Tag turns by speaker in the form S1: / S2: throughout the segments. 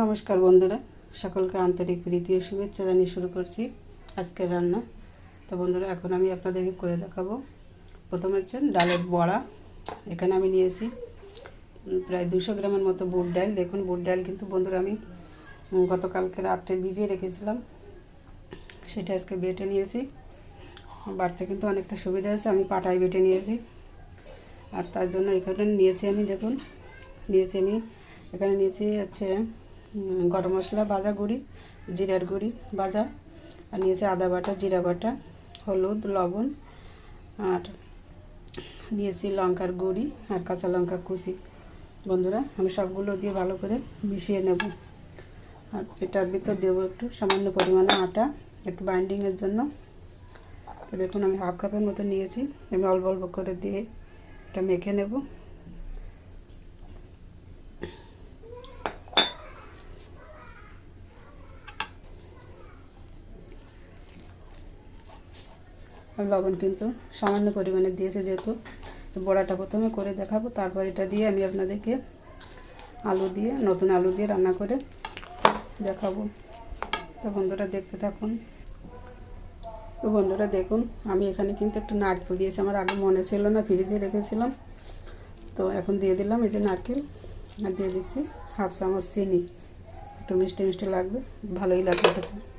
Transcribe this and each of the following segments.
S1: নমস্কার বন্ধুরা, সকলকে আন্তরিক প্রীতি ও শুভেচ্ছা জানিয়ে শুরু করছি আজকের রান্না। তো বন্ধুরা, এখন আমি আপনাদেরকে করে দেখাবো। প্রথমে হচ্ছে ডালের বড়া। এখানে আমি নিয়েছি প্রায় দুশো গ্রামের মতো বুট ডাল। দেখুন, বুট ডাল কিন্তু বন্ধুরা আমি গতকালকে রাত্রে ভিজিয়ে রেখেছিলাম। সেটা আজকে বেটে নিয়েছি। বাড়তে কিন্তু অনেকটা সুবিধা হয়েছে, আমি পাটায় বেটে নিয়েছি। আর তার জন্য এখানে নিয়েছি আমি, দেখুন, নিয়েছি আমি, এখানে নিয়েছি হচ্ছে গরম মশলা ভাজা গুঁড়ি, জিরার গুঁড়ি ভাজা আর নিয়েছি আদা বাটা, জিরা বাটা, হলুদ, লবণ, আর নিয়েছি লঙ্কার গুঁড়ি আর কাঁচা লঙ্কা কুচি। বন্ধুরা, আমি সবগুলো দিয়ে ভালো করে মিশিয়ে নেব। আর এটার ভিতর দেবো একটু সামান্য পরিমাণে আটা, একটু বাইন্ডিংয়ের জন্য। তো দেখুন, আমি হাফ কাপের মতো নিয়েছি। আমি অল্প অল্প করে দিয়ে এটা মেখে নেব। লবণ কিন্তু সামান্য পরিমাণে দিয়েছে যেহেতু। বড়াটা প্রথমে করে দেখাবো, তারপর এটা দিয়ে আমি আপনাদেরকে আলু দিয়ে, নতুন আলু দিয়ে রান্না করে দেখাবো। তো বন্ধুরা দেখতে থাকুন। তো বন্ধুরা দেখুন, আমি এখানে কিন্তু একটু নারকেল দিয়েছি, আমার আগে মনে ছিল না, ফ্রিজে রেখেছিলাম। তো এখন দিয়ে দিলাম এই যে নারকেল, আর দিয়ে দিচ্ছি হাফ চামচ চিনি। একটু মিষ্টি মিষ্টি লাগবে, ভালোই লাগবে খেতে।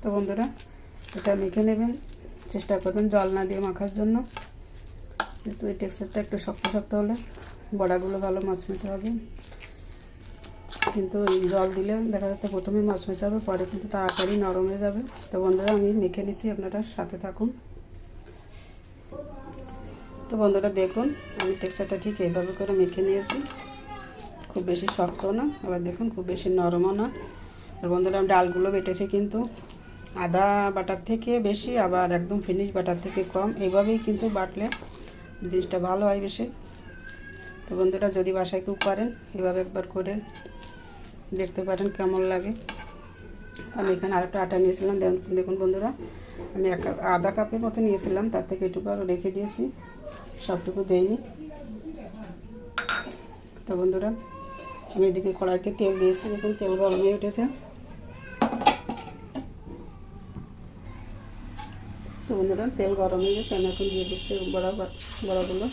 S1: তো বন্ধুরা, এটা মেখে নেবেন। চেষ্টা করবেন জল না দিয়ে মাখার জন্য। কিন্তু এই টেক্সচারটা একটু শক্ত শক্ত হলে বড়াগুলো ভালো মচমচে হবে। কিন্তু জল দিলে দেখা যাচ্ছে প্রথমে মচমচে হবে, পরে কিন্তু তাড়াতাড়ি নরম হয়ে যাবে। তো বন্ধুরা, আমি মেখে নিছি, আপনারা সাথে থাকুন। তো বন্ধুরা, দেখুন, আমি টেক্সচারটা ঠিক এইভাবে করে মেখে নিয়েছি। খুব বেশি শক্ত না, আবার দেখুন, খুব বেশি নরমও না। আর বন্ধুরা, আমি ডালগুলো বেটেছি কিন্তু। আদা বাটার থেকে বেশি, আবার একদম ফিনিশ বাটার থেকে কম। এইভাবেই কিন্তু বাটলে জিনিসটা ভালো হয় বেশি। তো বন্ধুরা, যদি বাসায় কেউ করেন, এভাবে একবার করে দেখতে পারেন কেমন লাগে। আমি এখানে আরেকটা আটা নিয়েছিলাম। দেখুন বন্ধুরা, আমি এক আধা কাপের মতো নিয়েছিলাম। তার থেকে একটু আরও রেখে দিয়েছি। সবটুকু দেইনি। তো বন্ধুরা, আমি এদিকে কড়াইতে তেল দিয়েছি। দেখুন, তেল গরম উঠেছে। তো বন্ধুরা তেল গরম হয়ে গেছে আমি এখন দিয়ে দিচ্ছি বড়া বড়াগুলো।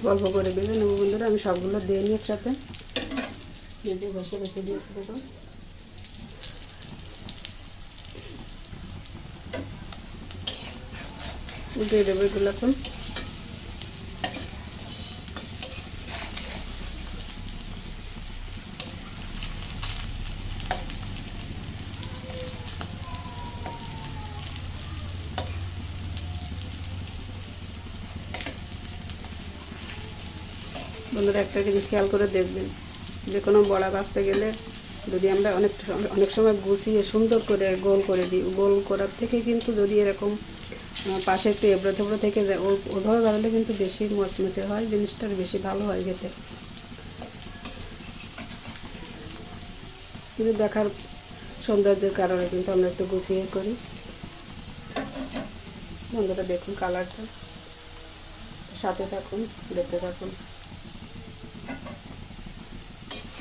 S1: অল্প অল্প করে দিলে নেব বন্ধুরা, আমি সবগুলো দিয়ে নিই একসাথে। দিয়ে বসে রেখে দিয়েছি দেখুন দিয়ে দেবো এগুলো এখন। বন্ধুরা, একটা জিনিস খেয়াল করে দেখবেন, যে কোনো বড়া বাঁচতে গেলে যদি আমরা অনেক অনেক সময় গুছিয়ে সুন্দর করে গোল করে দিই, গোল করার থেকে কিন্তু যদি এরকম পাশে একটু এবড়ো থেবড়ো থেকে যায় ওভাবে বানালে কিন্তু বেশি মচমচে হয় জিনিসটার বেশি ভালো হয় খেতে। কিন্তু দেখার সৌন্দর্যের কারণে কিন্তু আমরা একটু গুছিয়ে করি। বন্ধুরা, দেখুন কালারটা। সাথে থাকুন, দেখতে থাকুন।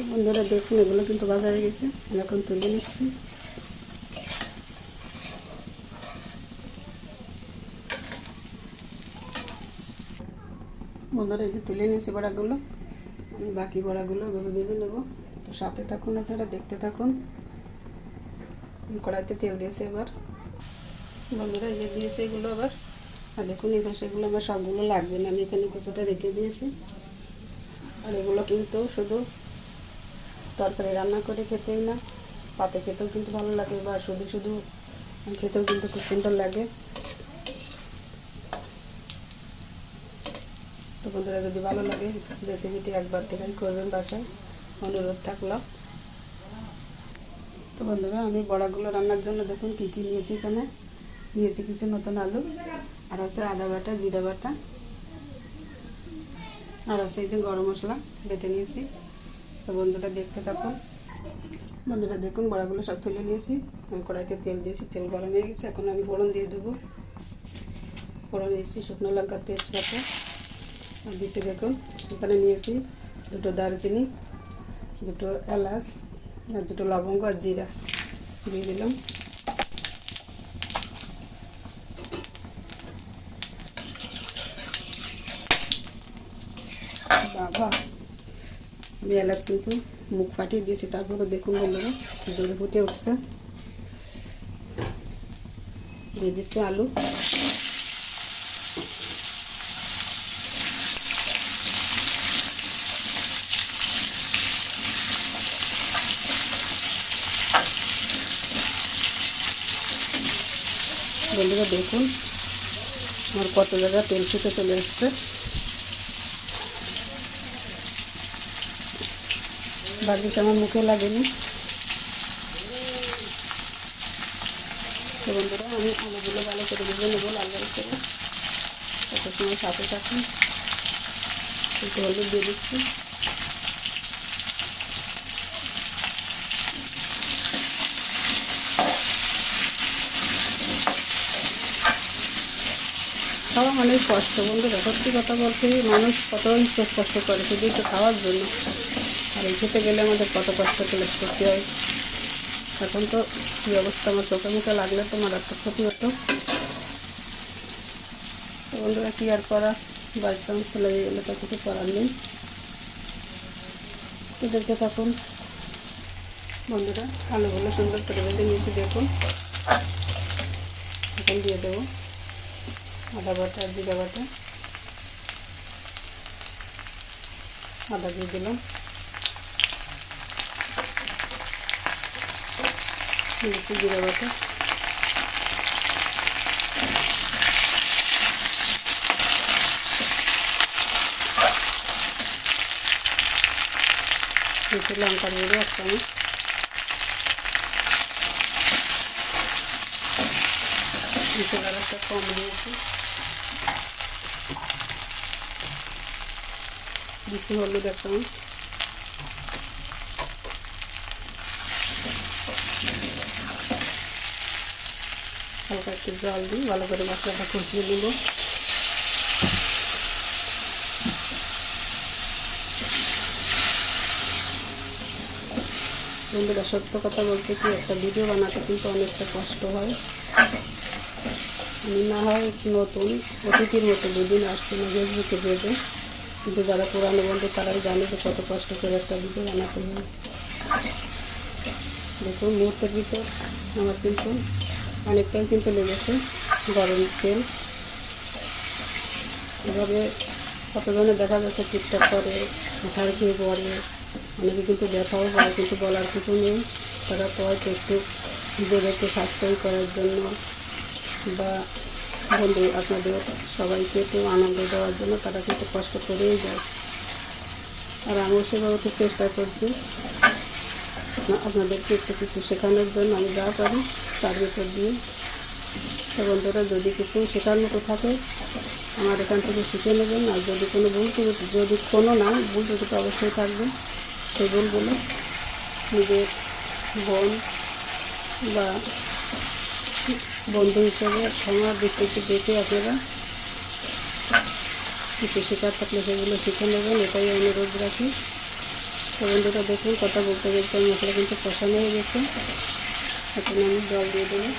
S1: বন্ধুরা দেখুন, এগুলো কিন্তু বাজারে গেছে। আমি এখন তুলে নিচ্ছি। বন্ধুরা, এই যে তুলে নিয়েছি বড়াগুলো। আমি বাকি বড়াগুলো এভাবে ভেজে নেব। তো সাথে থাকুন আপনারা, দেখতে থাকুন। কড়াইতে তেল দিয়েছে এবার। বন্ধুরা, এই যে দিয়েছে এগুলো আবার। আর দেখুন, এই এগুলো আমার সবগুলো লাগবে না। আমি এখানে কিছুটা রেখে দিয়েছি। আর এগুলো কিন্তু শুধু তরকারি রান্না করে খেতেই না। পাতে খেতেও কিন্তু ভালো লাগে বা শুধু শুধু খেতেও কিন্তু খুব সুন্দর লাগে। তো বন্ধুরা, যদি ভালো লাগে রেসিপিটি একবার ট্রাই করবেন বাসায়। অনুরোধ থাকল। তো বন্ধুরা, আমি বড়াগুলো রান্নার জন্য দেখুন কী কী নিয়েছি এখানে। নিয়েছি কিছু নতুন আলু, আর আছে আদা বাটা, জিরা বাটা, আর আছে এই যে গরম মশলা বেটে নিয়েছি। তো বন্ধুরা দেখতে থাকুন। বন্ধুরা দেখুন, বড়াগুলো সব তুলে নিয়েছি। আমি কড়াইতে তেল দিয়েছি, তেল গরম হয়ে গেছে। এখন আমি ফোড়ন দিয়ে দেবো। ফোড়ন দিয়েছি শুকনো লঙ্কা, তেজপাতা। আর দিচ্ছি দেখুন, এখানে নিয়েছি দুটো দারচিনি, দুটো এলাচ, আর দুটো লবঙ্গ আর জিরা। দিয়ে দিলাম। বাবা! আমি এলাচ কিন্তু মুখ ফাটিয়ে দিয়েছি তারপরে দেখুন বন্ধুরা জলে ফুটে উঠছে। দিয়ে দিচ্ছে আলু। বন্ধুরা দেখুন, আমার কত জায়গা তেল ছুটে চলে এসছে বাকিটা আমার মুখে লাগেনি। তো বন্ধুরা, আমি আলুগুলো ভালো করে ভেজে নেব, লাল লাল করে। তত সময় সাথে থাকুন একটু হলুদ দিয়ে দিচ্ছি। খাওয়া অনেক কষ্ট বন্ধুরা, সত্যি কথা বলতে মানুষ কত কষ্ট করে, শুধু একটু খাওয়ার জন্য। আর এই খেতে গেলে আমাদের কত কষ্ট করে করতে হয়। এখন তো কী অবস্থা? আমার চোখে মুখে লাগলে তো মারাত্মক ক্ষতি হতো। বন্ধুরা, কী আর করা? বাই চান্স লেগে গেলে তো কিছু করার নেই। তো দেখতে থাকুন। বন্ধুরা আলুগুলো সুন্দর করে বেঁধে নিয়েছি, দেখুন। এখন দিয়ে দেবো আদা বাটা, জিরা বাটা। আদা দিয়ে দিলাম। দিয়েছি জিরা বাটা দিয়েছি লঙ্কার গুঁড়ো এক চামচ দিয়েছি কালারটা কম দিয়েছি দিচ্ছি হলুদ এক চামচ হালকা একটু জল দিই, ভালো করে মশলাটা কষিয়ে নেব। বন্ধুরা, সত্য কথা বলতে কি, একটা ভিডিও বানাতে কিন্তু অনেকটা কষ্ট হয়। আমি না হয় নতুন, অতিথির মতো দুদিন আসছি না ফেসবুকে পেজে কিন্তু যারা পুরানো বন্ধু, তারাই জানে যে কত কষ্ট করে একটা ভিডিও বানাতে হয়। দেখুন, মুহূর্তের ভিতর আমার কিন্তু অনেকটাই কিন্তু লেগেছে, গরম তেল। এভাবে কতজনে দেখা যাচ্ছে টিকটক করে ঝাড় খেয়ে পড়ে, অনেকে কিন্তু ব্যথাও পায় কিন্তু বলার কিছু নেই। তারা হয়তো একটু নিজেদেরকে সাশ্রয় করার জন্য বা বন্ধু আপনাদের সবাইকে একটু আনন্দ দেওয়ার জন্য তারা কিন্তু কষ্ট করেই যায়। আর আমিও সেভাবে একটু চেষ্টা করছি। আপনাদেরকে একটু কিছু শেখানোর জন্য আমি যা পারি। তার ভিতর দিয়ে। তো বন্ধুরা, যদি কিছু শেখার মতো থাকে, আমার এখান থেকে শিখে নেবেন। আর যদি কোনো ভুল যদি কোনো না ভুল তো অবশ্যই থাকবে। সেই ভুলগুলো নিজের বোন বা বন্ধু হিসেবে আমার দৃষ্টিতে দেখে আপনারা কিছু শেখার থাকলে সেগুলো শিখে নেবেন। এটাই অনুরোধ রাখি। তো বন্ধুরা, দেখুন, কথা বলতে বলতে মশলা কিন্তু কষানো হয়ে গেছে। এখন আমি জল দিয়ে দেবো।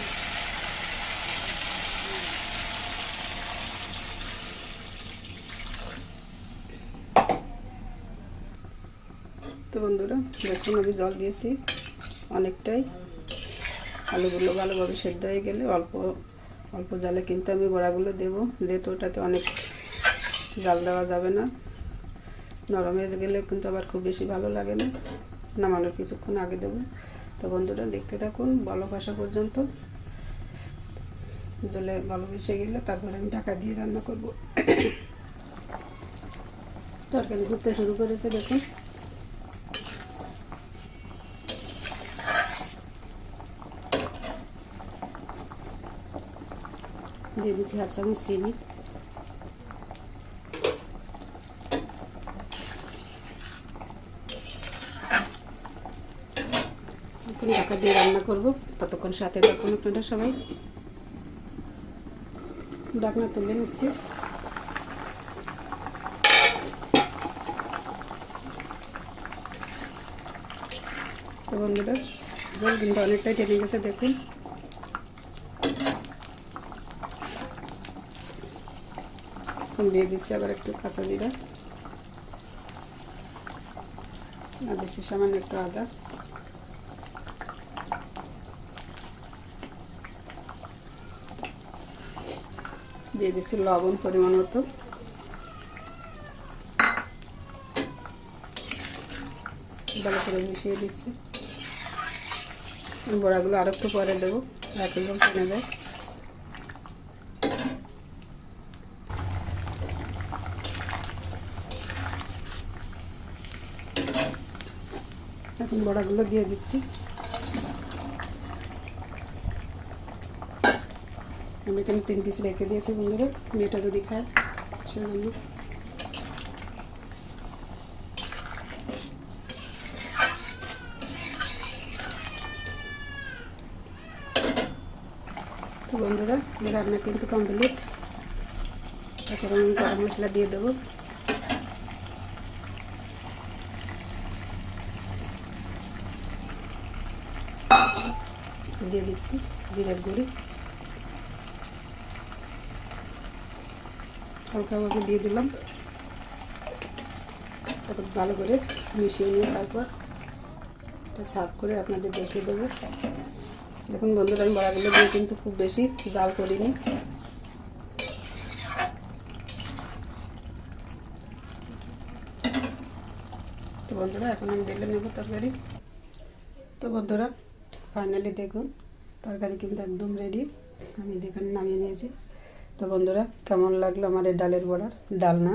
S1: তো বন্ধুরা, দেখুন আমি জল দিয়েছি অনেকটাই। আলুগুলো ভালোভাবে সেদ্ধ হয়ে গেলে অল্প অল্প জালে কিন্তু আমি বড়াগুলো দেবো। যেহেতু ওটাতে অনেক জাল দেওয়া যাবে না। নরম হয়ে গেলে কিন্তু আবার খুব বেশি ভালো লাগে না। নামানোর কিছুক্ষণ আগে দেবো। তো বন্ধুরা, দেখতে থাকুন ভালো বাসা পর্যন্ত। জলে ভালো বেসে গেলে তারপরে আমি ঢাকা দিয়ে রান্না করব। তরকারি ঘুরতে শুরু করেছে, দেখুন। দিয়ে দিচ্ছি আর সঙ্গে এখন ঢাকা দিয়ে রান্না করব। ততক্ষণ সাথে থাকুন আপনারা সবাই। ডাকনা তুলে নিচ্ছি। তো বন্ধুরা কিন্তু অনেকটাই টেনে গেছে, দেখুন। দিয়ে দিচ্ছি আবার একটু কাঁচা জিরা। আর দিচ্ছি সামান্য একটু আদা। দিয়ে দিচ্ছি লবণ পরিমাণ মতো। ভালো করে মিশিয়ে দিচ্ছি। বড়াগুলো আর একটু পরে দেবো একদম টেনে দেয় এখন বড়াগুলো দিয়ে দিচ্ছি। আমি এখানে তিন পিস রেখে দিয়েছি বন্ধুরা, মেয়েটা যদি খায় সেজন্য বন্ধুরা রান্না কিন্তু কমপ্লিট এখন আমি গরম মশলা দিয়ে দেবো। দিয়ে দিচ্ছি জিরের গুঁড়ি। হালকা হালকা দিয়ে দিলাম। তারপর ভালো করে মিশিয়ে নিয়ে তারপর এটা সাফ করে আপনাদের দেখিয়ে দেবো। দেখুন বন্ধুরা, আমি বড়াগুলো দিয়ে কিন্তু খুব বেশি জাল করিনি। তো বন্ধুরা, এখন আমি ঢেলে নেব তরকারি। তো বন্ধুরা, ফাইনালি দেখুন, তরকারি কিন্তু একদম রেডি আমি যেখানে নামিয়ে নিয়েছি। তো বন্ধুরা, কেমন লাগল আমার এই ডালের বড়ার ডালনা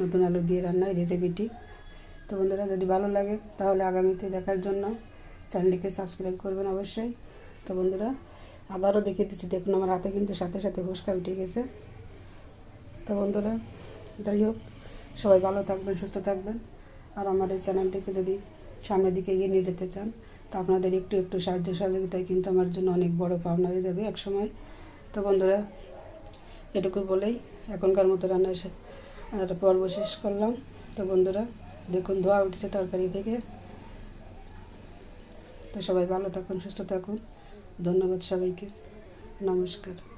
S1: নতুন আলু দিয়ে রান্না, এই রেসিপিটি তো বন্ধুরা, যদি ভালো লাগে, তাহলে আগামীতে দেখার জন্য চ্যানেলটিকে সাবস্ক্রাইব করবেন অবশ্যই। তো বন্ধুরা, আবারও দেখিয়ে দিচ্ছি, দেখুন আমার হাতে কিন্তু সাথে সাথে ফুসকা উঠে গেছে। তো বন্ধুরা, যাই হোক, সবাই ভালো থাকবেন, সুস্থ থাকবেন। আর আমার এই চ্যানেলটিকে যদি সামনের দিকে এগিয়ে নিয়ে যেতে চান, তো আপনাদের একটু একটু সাহায্য সহযোগিতায় কিন্তু আমার জন্য অনেক বড় পাওনা হয়ে যাবে এক সময় তো বন্ধুরা এটুকু বলেই এখনকার মতো রান্না আর পর্ব শেষ করলাম। তো বন্ধুরা, দেখুন ধোয়া উঠছে তরকারি থেকে। তো সবাই ভালো থাকুন, সুস্থ থাকুন। ধন্যবাদ সবাইকে। নমস্কার।